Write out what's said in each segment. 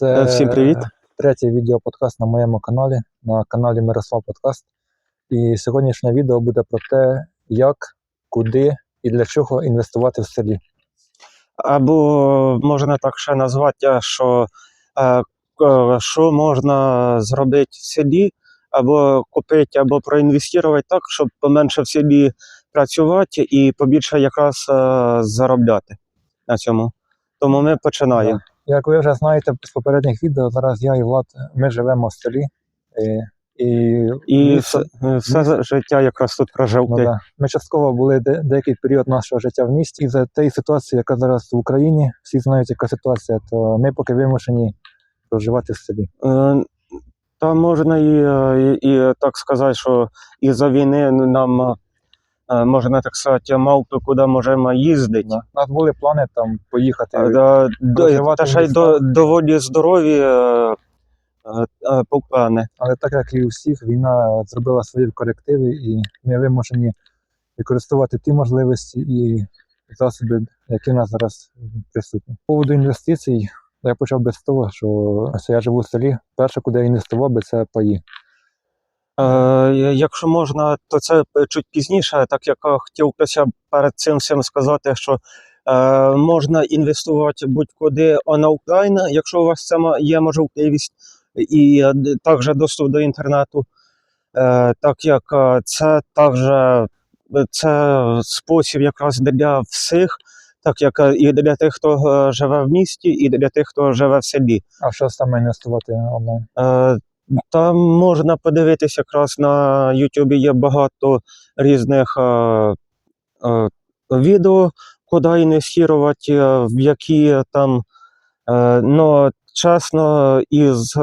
Це Е, всім привіт. Третій відеоподкаст на моєму каналі, на каналі Мирослав Подкаст. І сьогоднішнє відео буде про те, як, куди і для чого інвестувати в селі. Або можна так ще назвати, що, е, що можна зробити в селі, або купити, або проінвестувати так, щоб поменше в селі працювати і побільше якраз е, заробляти на цьому. Тому ми починаємо. Як ви вже знаєте з попередніх відео, зараз я і Влад, ми живемо в селі. І, і, І все, все життя якраз тут прожив. Ну, да. Ми частково були де, деякий період нашого життя в місті. І за тієї ситуації, яка зараз в Україні, всі знають, яка ситуація, то ми поки вимушені проживати в селі. Е, Та можна і, е, і, і так сказати, що із-за війни нам, е, можна так сказати, мало хто куди можемо їздити. Да. У нас були плани там поїхати. Е, да, до- Та ще й до, доволі здорові е, е, е, плани. Але так як і у всіх, війна зробила свої корективи, і ми вимушені використовувати ті можливості і засоби, які в нас зараз присутні. По поводу інвестицій, я почав би з того, що я живу в селі. Перше, куди я інвестував би, це паї. Е, якщо можна, то це чуть пізніше, так як е, хотів хтось перед цим всім сказати, що е, можна інвестувати будь-куди онлайн, якщо у вас це є можливість, і також доступ до інтернету. Е, так як це також це спосіб якраз для всіх, так як і для тих, хто живе в місті, і для тих, хто живе в селі. А що саме інвестувати онлайн? Е, Там можна подивитися якраз на Ютубі є багато різних е, е, відео, куди інвестувати, е, в які там. Е, ну, чесно, із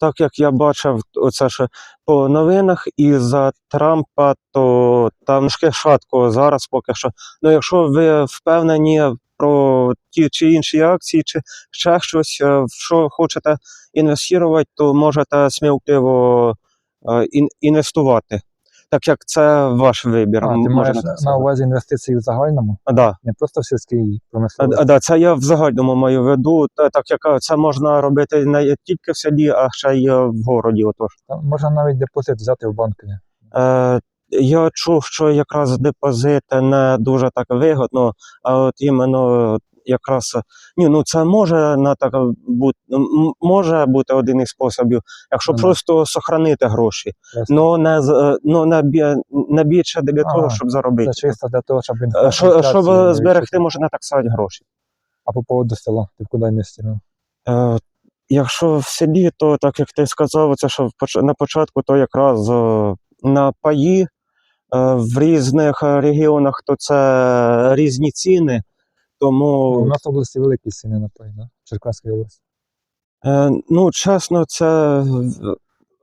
так як я бачив, оце ще по новинах, із Трампа, то там трошки шатко зараз поки що. Ну, якщо ви впевнені про ті чи інші акції, чи ще щось, е, в що хочете інвестувати, то можете сміливо е, інвестувати. Так як це ваш вибір. А, ти маєш на увазі інвестиції в загальному, А, да. не просто в сільській промисловості. а, да, це я в загальному маю в виду, так як е, це можна робити не тільки в селі, а ще й в городі. Отож. Там можна навіть депозит взяти в банку. Е, я чув, що якраз депозити не дуже так вигодно, а от іменно якраз ні, ну це може на так бути може бути один із способів, якщо Ага. просто сохранити гроші, ну не ну не, не більше для того, Ага. щоб заробити. Це чисто для того, щоб Е, інфля- щоб зберегти, можна так сказати, гроші. А по поводу села, ти куди інвестував? Е, якщо в селі, то так як ти сказав, це що на початку, то якраз е, на паї в різних е, регіонах, то це різні ціни. Ну, У нас в області великі ціни на пай, да? в Черкаській області. е, ну, чесно, це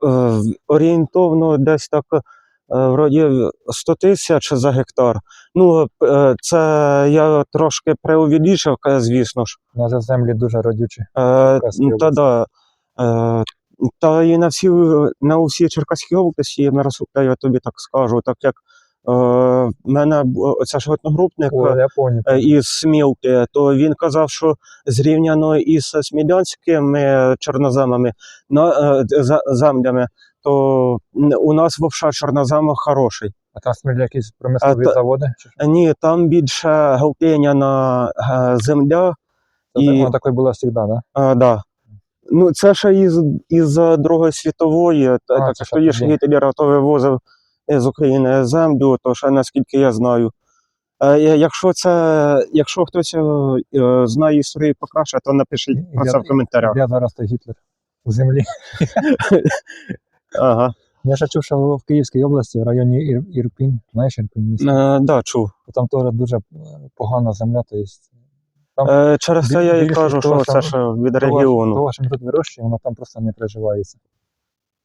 е, орієнтовно десь так. е, Вроді 100 тисяч за гектар. Ну, е, це я трошки преувеличив, е, звісно ж. У нас землі дуже родючі. Е, ну, та да. Е, та і на всі на усі Черкаській області, Мирослав, я тобі так скажу, так як е, в мене оце ж одногрупник е, із Смілки, то він казав, що зрівняно із смілянськими чорноземами на, е, за- землями, то у нас вовша чорнозем хороший. А там смілі якісь промислові та- заводи? Чи? Ні, там більше глиняна е, земля. Це і- так, воно такою було завжди, да? А, да. Ну, це ще із, із Другої світової, А, так як тоді ж. Гітлер вивозив з України землю, то ще наскільки я знаю. Е, якщо це, якщо хтось е, е, знає історію покраще, то напишіть про це в коментарях. Де зараз той Гітлер? У землі. Ага. Я ще чув, що в Київській області, в районі Ір... Ірпінь, знаєш Ірпінь місто, Е, да, чув. там теж дуже е, погана земля, то є Там Е, через це я і кажу, що це ж від того, регіону. того, що ми тут вирощуємо, воно там просто не приживається.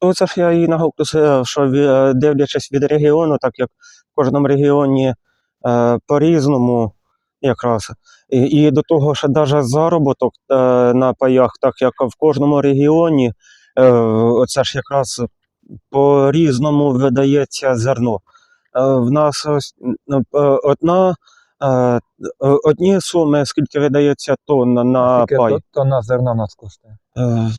Ну, це ж я і наголосив, що е, дивлячись від регіону, так як в кожному регіоні е, по-різному якраз. І, і до того, що навіть заробіток е, на паях, так як в кожному регіоні, е, оце ж якраз по-різному видається зерно. Е, в нас ось, е, одна. Е, е, Одні суми, скільки видається тонн на Скільки пай. то- тонна зерна нас коштує? Е,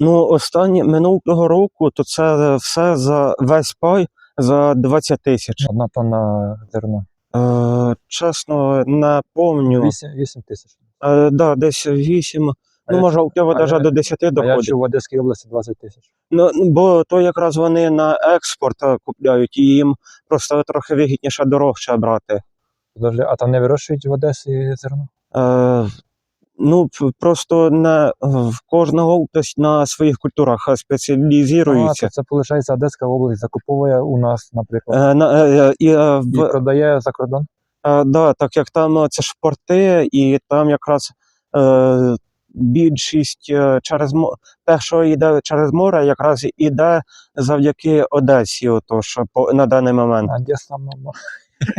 ну, останнє минулого року, то це все за весь пай за 20 тисяч. Одна тонна зерна. Е, чесно, не помню. 8, 8 тисяч. Е, да, десь 8, А ну, я може, у тебе а навіть до 10 А я доходить. чув в Одеській області 20 тисяч. Ну, ну, бо то якраз вони на експорт купляють, і їм просто трохи вигідніше дорожче брати. Подожди, а там не вирощують в Одесі зерно? Е, ну, просто не в кожного хтось на своїх культурах е, А, спеціалізується. це виходить, Одеська область закуповує у нас, наприклад, Е, на, е, і, е, і продає за кордон. е, да, так як там е, це ж порти, і там якраз е, більшість е, через те, що йде через море, якраз іде завдяки Одесі, отож, по, на даний момент. А де саме? Е,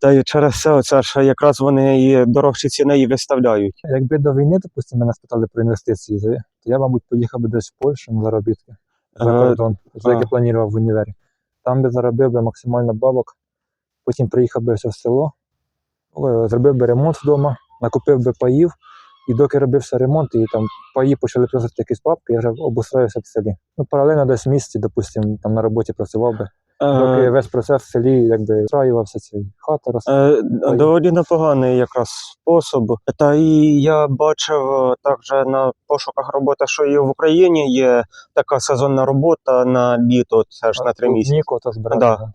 та й через це, це ж якраз вони і дорожчі ціни і виставляють. Якби до війни, допустимо, мене спитали про інвестиції, то я, мабуть, поїхав би десь в Польщу на заробітки за Е, кордон, це як я планував в універі. Там би заробив би максимально бабок, потім приїхав би все в село, зробив би ремонт вдома, накупив би паїв, і доки робився ремонт, і там паї почали приносити якісь бабки, я вже обустроївся в селі. Ну, паралельно десь в місті, допустимо, там на роботі працював би. Доки Е, весь процес в селі якби встраювався, цей хата росла. е, доволі непоганий якраз спосіб. Та і я бачив е, також на пошуках роботи, що і в Україні є така сезонна робота на літо, це ж на три місяці. Ніко, збирати. Да.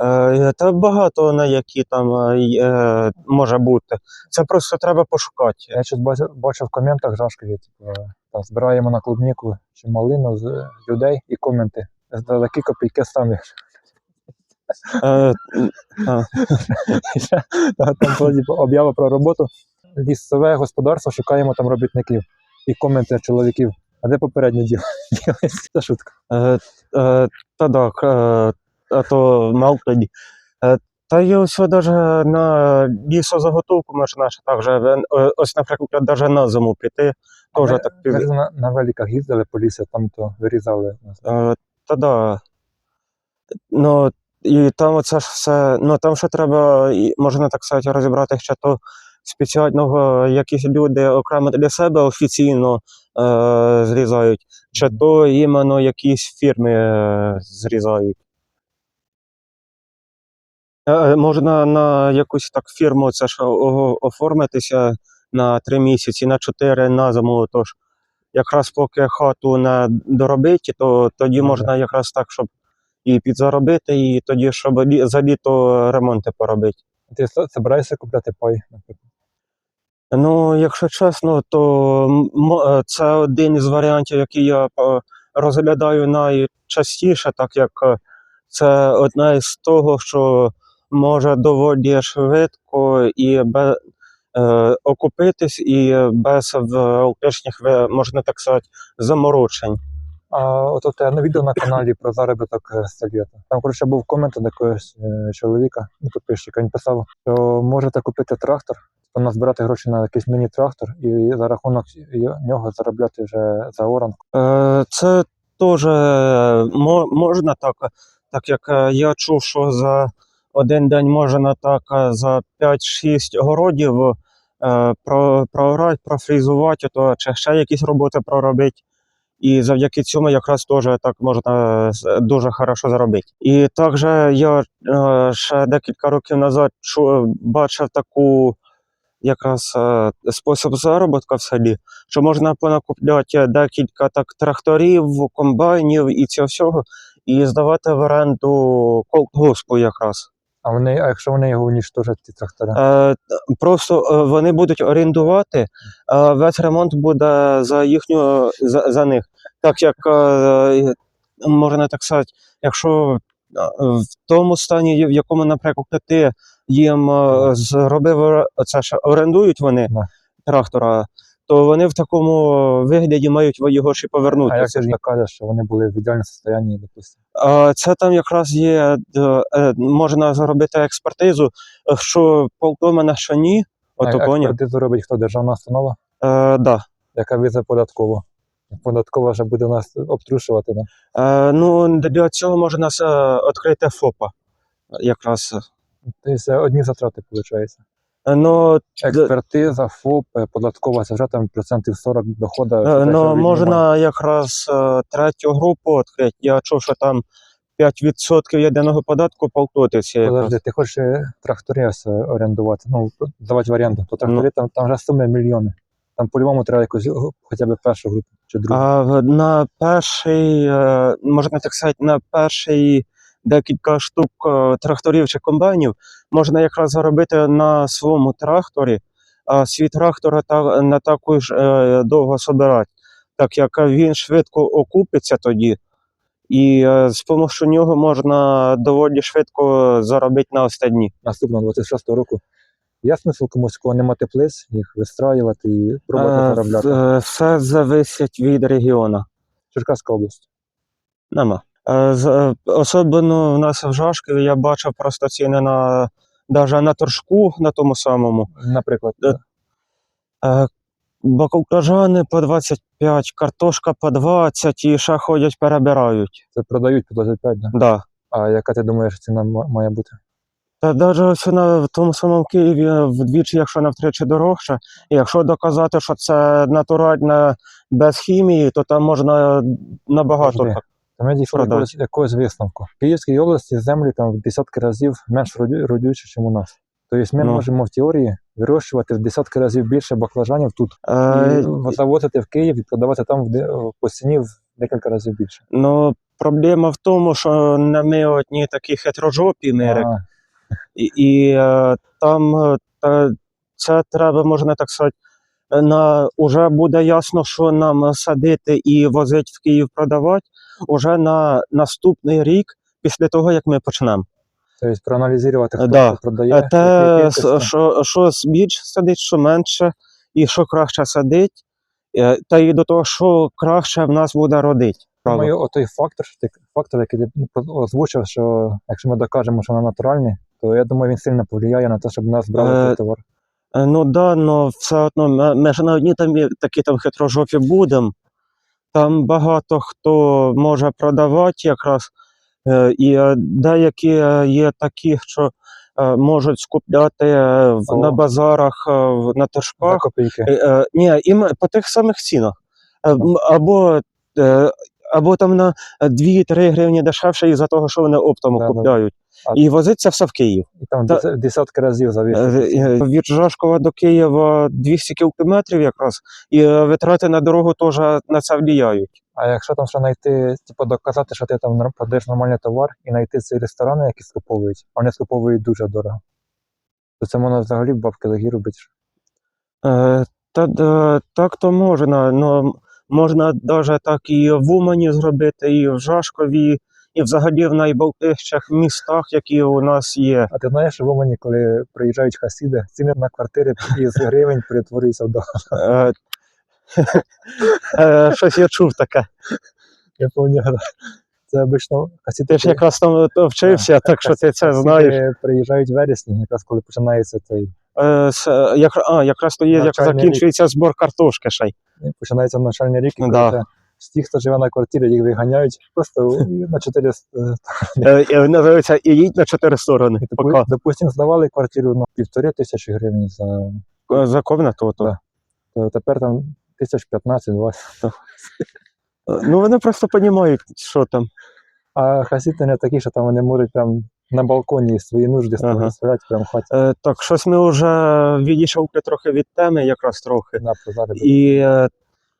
Е, Та багато на які там е, е, може бути. Це просто треба пошукати. Я щось бачив, в коментах жашкові, типу, там збираємо на клубніку чи малину з людей і коменти. За такі копійки самі. Е, Та Там об'ява про роботу. Лісове господарство, шукаємо там робітників. І коменти чоловіків. А де попереднє діло? Це шутка. Е, е, та так, а то мав тоді. Та є ось даже на лісозаготовку можна ще так же, е, ось, наприклад, даже на зиму піти, теж так пів. на, на великах їздили по лісі, там то вирізали. та да. Ну, і там оце ж все, ну там ще треба, можна так сказати, розібрати, що то спеціального якісь люди окремо для себе офіційно е, зрізають, чи то іменно якісь фірми е, зрізають. Е, Можна на якусь так фірму це ж оформитися на три місяці, на чотири на зиму. Тож якраз поки хату не доробить, то тоді Ну, можна якраз так, щоб і підзаробити, і тоді, щоб за літо ремонти поробити. Ти збираєшся купляти пай, наприклад. Ну, якщо чесно, то е, це один із варіантів, який я е, розглядаю найчастіше, так як е, це одне із того, що може доволі швидко і без, е, окупитись, і без в- лишніх, ви- можна так сказати, заморочень. А от у на відео на каналі про заробіток е. Там, коротше, був комент від якогось е, чоловіка, ну, підписчика, він писав, що можете купити трактор, там назбирати гроші на якийсь міні-трактор і за рахунок нього заробляти вже за оранку. Е, Це теж мо- можна так, так як я чув, що за один день можна так за 5-6 городів про- проорати, профрізувати, то чи ще якісь роботи проробити. І завдяки цьому якраз теж так можна е, дуже хорошо заробити. І також я е, ще декілька років назад бачив таку якраз е, спосіб заробітку в селі, що можна понакупляти декілька так тракторів, комбайнів і цього всього, і здавати в оренду колгоспу якраз. А вони, а якщо вони його уніштожать, ті трактори? Е, просто е, вони будуть орендувати, весь ремонт буде за їхню за, за них. Так як е, можна так сказати, якщо е, в тому стані, в якому, наприклад, ти їм е, зробив це ж орендують вони трактора, то вони в такому вигляді мають його ще повернути. а як ти ж кажеш, що вони були в ідеальному стані, допустимо? Це там якраз є, е, е, можна зробити експертизу, е, що полтомена, що ні. Ото А експертизу робить хто? Державна установа, Е, да. яка візе податково. Податкова вже буде нас обтрушувати. Да? Е, ну, для цього можна е, відкрити ФОПа. Якраз. Тобто одні затрати, виходить. Е, Ну, Експертиза, ФОП, е, податкова, це вже там процентів 40 доходу. Ну, можна якраз третю групу відкрити. Я чув, що там 5% єдиного податку полтотиться. Подожди, ти хочеш е, орендувати, ну, давати в оренду. То трактори Ну. там, там вже суми мільйони. Там по-любому треба якусь е, хоча б першу групу чи другу. А на перший, е, можна так сказати, на перший декілька штук е, тракторів чи комбайнів можна якраз заробити на своєму тракторі, а свій трактор не також е, довго собирати, так як він швидко окупиться тоді. І з допомогою нього можна доволі швидко заробити на останні. Наступного 26 року. Є смисл комусь, кого нема теплиць, їх вистраювати і пробувати Е, заробляти. е, Все залежить від регіону. Черкаська область. Нема. Е, Особливо в нас в Жашкові я бачив просто ціни на навіть на торжку на тому самому. Наприклад, Баклажани по 25, картошка по 20 і ще ходять перебирають. це продають по 25, да? Да. А яка ти думаєш, ціна має бути? Та навіть ось на в тому самому Києві вдвічі, якщо не втричі дорожче, і якщо доказати, що це натуральне без хімії, то там можна набагато. Та ми дійшли Продать. якогось, висновку. В Київській області землі там в десятки разів менш родючі, ніж у нас. Тобто ми Ну. можемо в теорії вирощувати в десятки разів більше баклажанів тут Е, і завозити в Київ і продавати там по ціні в декілька разів більше. Ну, проблема в тому, що не ми одні такі хитрожопі мири. І, і е, там е, та, це треба, можна так сказати, е, на, уже буде ясно, що нам садити і возити в Київ продавати уже на наступний рік після того, як ми почнемо. тобто проаналізувати, хто Да. що продає, Е, Те, що, що більше садить, що менше, і що краще садить, е, та і до того, що краще в нас буде родити. Думаю, отой фактор, що ти, фактор, який ти озвучив, що якщо ми докажемо, що вона натуральний, то я думаю, він сильно повлияє на те, щоб нас брали цей товар. Е, Ну да, но все одно ми, ж не одні там такі там хитрожопі будемо. Там багато хто може продавати якраз. Е, І е, деякі є такі, що можуть скупляти на базарах, на торжках. Ні, і по тих самих цінах. Або, або там на 2-3 гривні дешевше із-за того, що вони оптом Да-да. купляють. А- І возиться все в Київ. І там Та- десятки разів Е, завішується. е, Від Жашкова до Києва 200 кілометрів якраз, і е, витрати на дорогу теж на це впливають. А якщо там ще знайти, типу, доказати, що ти там продаєш нормальний товар, і знайти ці ресторани, які скуповують, а вони скуповують дуже дорого. То це можна взагалі бабки легі робити. Е, Та да, так то можна. Ну, можна навіть так і в Умані зробити, і в Жашкові, і взагалі в найбалтищих містах, які у нас є. А ти знаєш, в Умані, коли приїжджають хасіди, ціни на квартири із гривень перетворюються в долар. Е, е, Щось я чув таке. Я пам'ятаю. Це обично хасіди Ти ж якраз там то вчився, так що ти це знаєш. приїжджають вересні, якраз коли починається цей Е, як, а, якраз то є, як Навчальний рік. закінчується збор картошки ще й. починається навчальний рік, і Да. вже всі, хто живе на квартирі, їх виганяють просто на чотири с- е, Е, е, Називається і їдь на чотири сторони. І, Пока. допу- здавали квартиру на півтори тисячі гривень за Е, За комнату. То. Да. то тепер там тисяч 15-20. Е, Ну вони просто розуміють, що там. А хасіти не такі, що там вони можуть прям на балконі свої нужди Ага. в хаті Е, Так, щось ми вже відійшов трохи від теми, якраз трохи. І е,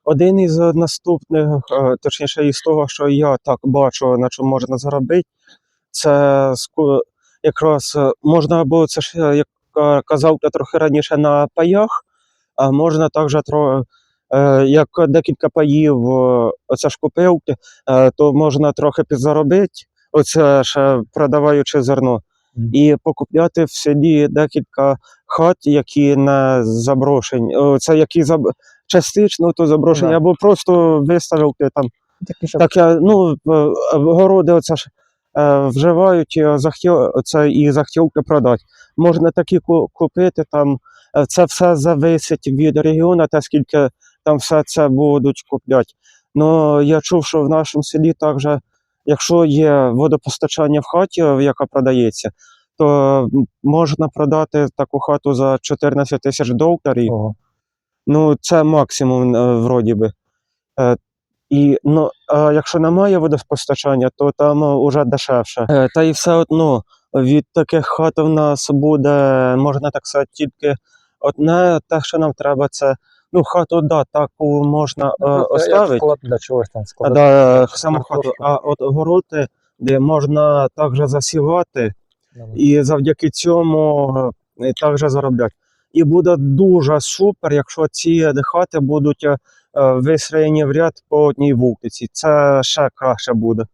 один із наступних, е, точніше, із того, що я так бачу, на чому можна заробити, це якраз можна або це ж, як казав я трохи раніше на паях, а можна також тро, е, як декілька паїв оце ж купив, то можна трохи підзаробити, оце ще продаваючи зерно. І покупляти в селі декілька хат, які не заброшені, це які заб... частично то заброшені, або просто виставити там. Так, я, ну, городи оце ж е, вживають е, захтьо, це і захтьовки продати. Можна такі ку- купити там. е, Це все зависить від регіону, та скільки там все це будуть купляти. Ну, я чув, що в нашому селі також, якщо є водопостачання в хаті, е, яка продається, то можна продати таку хату за 14 тисяч доларів. Ого. Ну, це максимум, е, вроді би. Е, і, ну, а якщо немає водопостачання, то там уже дешевше. Е, та і все одно від таких хат в нас буде, можна так сказати, тільки одне, те, що нам треба, це ну, хату, да, таку можна е, оставити. склад для чогось там складати. да, саму хату, а от городи, де можна також засівати, і завдяки цьому е, також заробляти. І буде дуже супер, якщо ці хати будуть е, е, в ряд по одній вулиці. Це ще краще буде.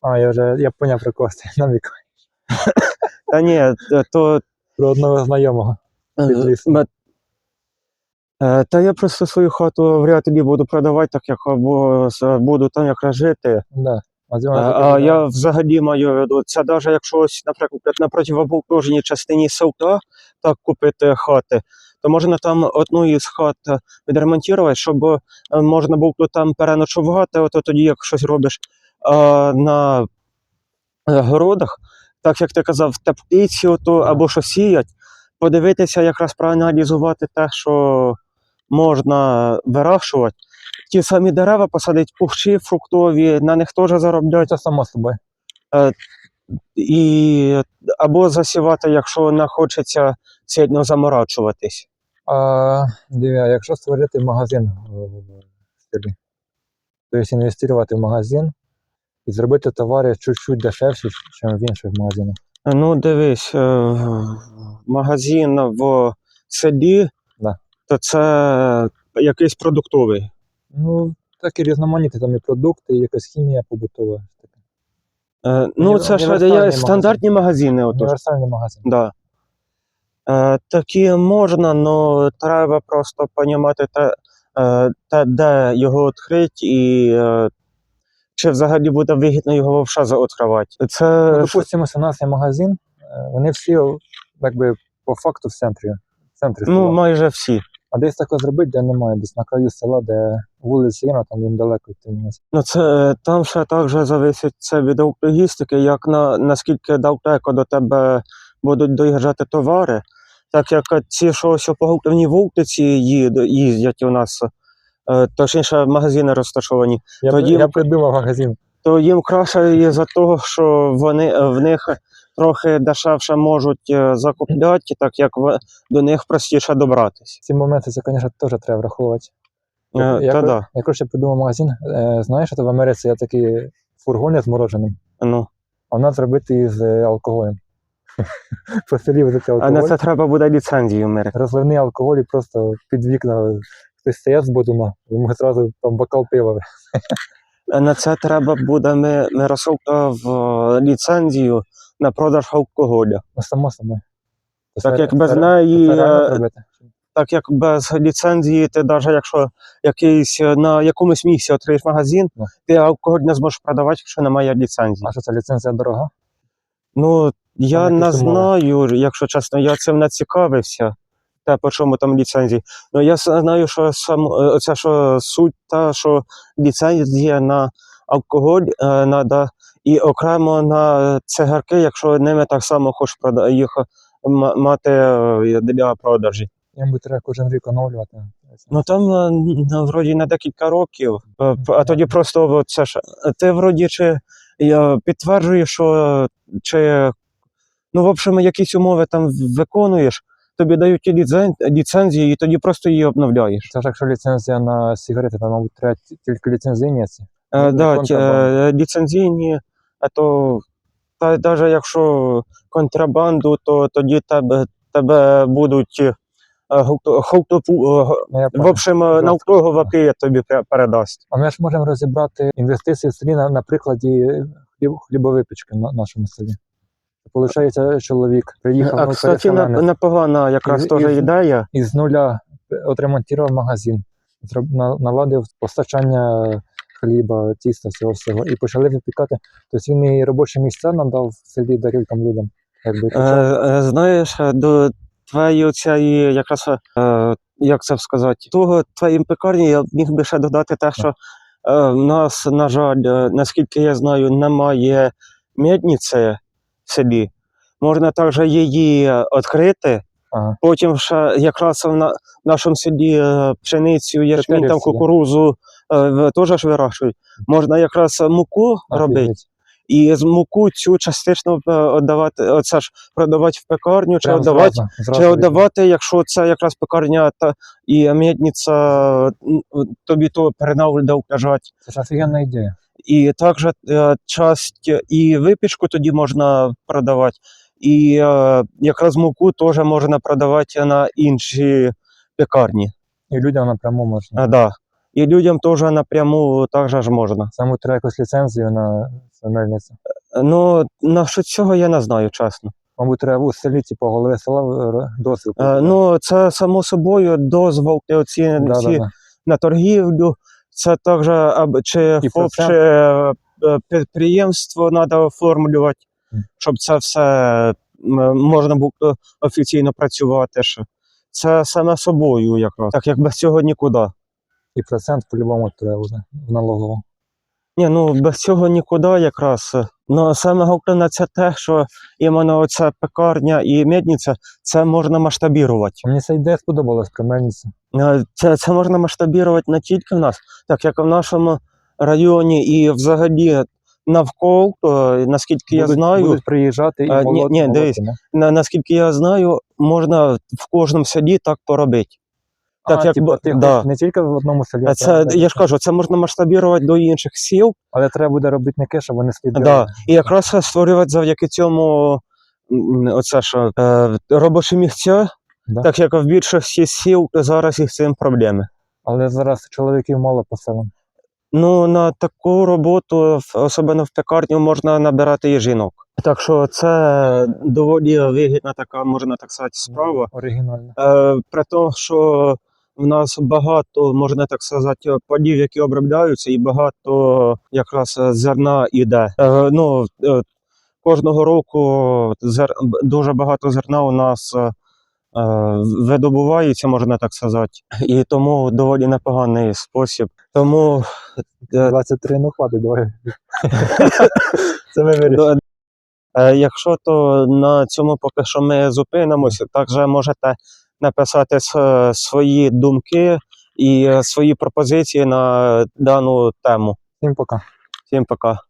А, я вже я поняв про кого ти. Та ні, то Про одного знайомого. е, Під лісом. ме- е, та я просто свою хату вряд тобі буду продавати, так як або буду там якраз жити. Да. А, А, а я взагалі маю в виду, це навіть якщо ось, наприклад, на противоположній частині селка так купити хати, то можна там одну із хат е, відремонтувати, щоб е, можна було там переночувати, ото тоді як щось робиш а, на е, городах, так як ти казав, теплиці ото, Ага. або що сіять, подивитися, якраз проаналізувати те, що можна вирощувати. Ті самі дерева посадити, кущі фруктові, на них теж заробляють Це само собою. і або засівати, якщо не хочеться сильно заморачуватись. А, диві, а якщо створити магазин в, в селі, тобто інвестувати в магазин і зробити товари чуть-чуть дешевші, ніж в інших магазинах. Ну, дивись, е, магазин в селі. То це якийсь продуктовий. Ну, так і різноманітні, там і продукти, і якась хімія побутова. Е, Ну, це ж є стандартні магазини. Отож. Універсальний магазин. Да. Е, такі можна, але треба просто розуміти те, е, те, де його відкрити і е, чи взагалі буде вигідно його взагалі відкривати. Це Ну, допустимо, у нас є магазин, е, вони всі якби по факту в центрі. В центрі ну, майже всі. А десь таке зробити, де немає, десь на краю села, де вулиці є, ну, там він далеко від того. Ну, це е, там ще також залежить це від логістики, як на наскільки далеко до тебе будуть доїжджати товари. Так як ці, що ось по гуртовній вулиці їздять у нас, е, точніше, магазини розташовані, Я, Тоді- я придумав магазин. то їм краще із-за того, що вони е, в них трохи дешевше можуть е, закупляти, так як в- до них простіше добратися. Ці моменти, це, звісно, теж треба враховувати. Е, я, та кор- да. я коротше придумав магазин. Е, знаєш, що в Америці є такі фургони з мороженим, Ну. а в нас зробити із е, алкоголем. А на це треба буде ліцензію мирити. розливний алкоголь і просто під вікна хтось стоять з бодуна, йому одразу там бокал пива. На це треба буде ми, Мирославка в е, ліцензію на продаж алкоголю. Ну, само собою. Так як без неї, е, так як без ліцензії, ти навіть якщо якийсь е, на якомусь місці відкриєш магазин, Ну. ти алкоголь не зможеш продавати, якщо немає ліцензії. А що це ліцензія дорога? Ну я не якісь умови? знаю, якщо чесно, я цим не цікавився. Те, по чому там ліцензії. Ну я знаю, що сам е, це що суть та, що ліцензія на алкоголь е, надо, і окремо на цигарки, якщо ними так само хочеш їх мати е, для продажі. Їм би треба кожен рік оновлювати. Ну там е, н- вроді на декілька років, е, а тоді просто це ж ти вроді чи я підтверджуєш, що чи ну, в общем, якісь умови там виконуєш, тобі дають і ліцен- ліцензії, і тоді просто її обновляєш. Це ж якщо ліцензія на сигарети, то, мабуть, треба тільки ліцензійні ці. Е, Ну, ті, е, ліцензійні, а то та навіть якщо контрабанду, то тоді тебе, тебе будуть е, е, Ну, в общем, е, науково тобі передасть. А ми ж можемо розібрати інвестиції в селі на, на прикладі хліб, хлібовипічки на нашому селі. Получається, чоловік приїхав А, ну, кстати, непогана якраз теж ідея. із нуля отремонтував магазин, наладив постачання хліба, тіста, всього всього, і почали випікати. Тобто він і робочі місця надав в селі декільком людям. Якби, Е, е, знаєш, до твоєї цієї якраз, е, як це сказати, того твоїй пекарні я міг би ще додати те, що е, в нас, на жаль, е, наскільки я знаю, немає мідниці в селі. можна також її відкрити. Ага. Потім ще якраз в на- нашому селі пшеницю, ячмінь, там кукурузу теж ж вирощують. Можна якраз муку робити. І з муку цю частично е, віддавати, оце ж продавати в пекарню, чи віддавати, чи віддавати, якщо це якраз пекарня та і м'ядниця м, тобі то перенавлювати. Це ж офігенна ідея. І також е, часть і випічку тоді можна продавати, і е, якраз муку теж можна продавати на інші пекарні. І людям напряму можна. А, да. І людям теж напряму також ж можна. Саме треба якусь ліцензію на мельницю. Ну, на що цього я не знаю, чесно. Мабуть, треба у селі, типу, голови села е, дозвіл. Е, ну, це само собою дозвол і оці да, всі да, да. на торгівлю. Це також чи І ФОП, процент. чи е, е, підприємство треба оформлювати, Мгм. щоб це все можна було офіційно працювати. ще. Це саме собою якраз. Так як без цього нікуди. І процент по-любому треба буде в налогову. Ні, ну без цього нікуди якраз. Ну саме головне це те, що іменно оця пекарня і мідниця, це можна масштабірувати. Мені ця ідея сподобалась про мельницю. Е, Це, це можна масштабувати не тільки в нас, так як в нашому районі і взагалі навколо, е, наскільки я знаю, Будуть приїжджати і А, ні, ні, молоти, дивись, на, наскільки я знаю, можна в кожному селі так поробити. Так, а, як типу, ти да. не тільки в одному селі, А Це, я ж кажу, це можна масштабувати до інших сіл, але треба буде робітники, щоб вони слідили. да, і якраз створювати завдяки цьому оце що, е, робочі місця, Да. так як в більшості сіл зараз із цим проблеми. Але зараз чоловіків мало по селам. Ну, на таку роботу, особливо в пекарню, можна набирати і жінок. Так що це доволі вигідна така, можна так сказати, справа. Оригінально. Е, при тому, що в нас багато, можна так сказати, полів, які обробляються, і багато якраз зерна іде. Е, ну, е, кожного року зер... дуже багато зерна у нас е, е, видобувається, можна так сказати. І тому доволі непоганий спосіб. Тому е, 23, ну хватить, давай. Це ми вирішили. Е, Якщо то на цьому поки що ми зупинимося, також можете написати свої думки і е, свої пропозиції на дану тему. Всім пока. Всім пока.